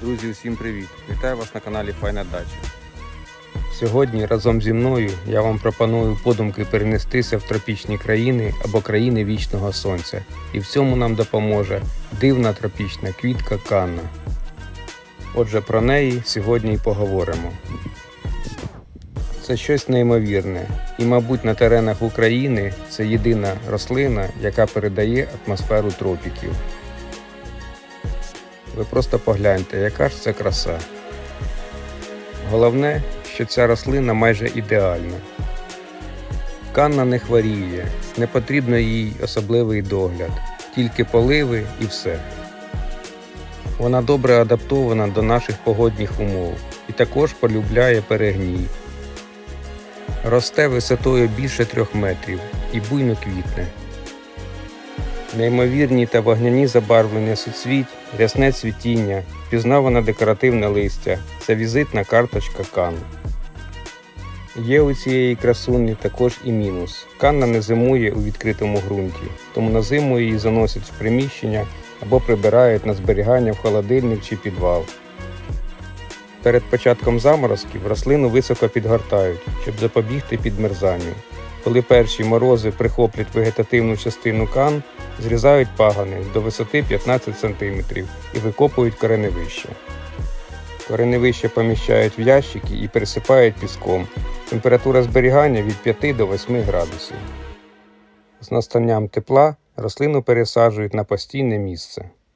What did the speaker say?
Друзі, усім привіт! Вітаю вас на каналі Файна Дача. Сьогодні разом зі мною я вам пропоную подумки перенестися в тропічні країни або країни вічного сонця. І в цьому нам допоможе дивна тропічна квітка Канна. Отже, про неї сьогодні і поговоримо. Це щось неймовірне, і, мабуть, на теренах України це єдина рослина, яка передає атмосферу тропіків. Ви просто погляньте, яка ж це краса. Головне, що ця рослина майже ідеальна. Канна не хворіє, не потрібно їй особливий догляд, тільки поливи і все. Вона добре адаптована до наших погодних умов і також полюбляє перегній. Росте висотою більше трьох метрів і буйно квітне. Неймовірні та вогняні забарвлення суцвіть, рясне цвітіння, впізнаване декоративне листя це візитна карточка Кан. Є у цієї красуні також і мінус. Канна не зимує у відкритому ґрунті, тому на зиму її заносять в приміщення або прибирають на зберігання в холодильник чи підвал. Перед початком заморозків рослину високо підгортають, щоб запобігти підмерзанню. Коли перші морози прихоплять вегетативну частину кан, зрізають пагани до висоти 15 см і викопують кореневище. Кореневище поміщають в ящики і пересипають піском. Температура зберігання від 5 до 8 градусів. З настанням тепла рослину пересаджують на постійне місце.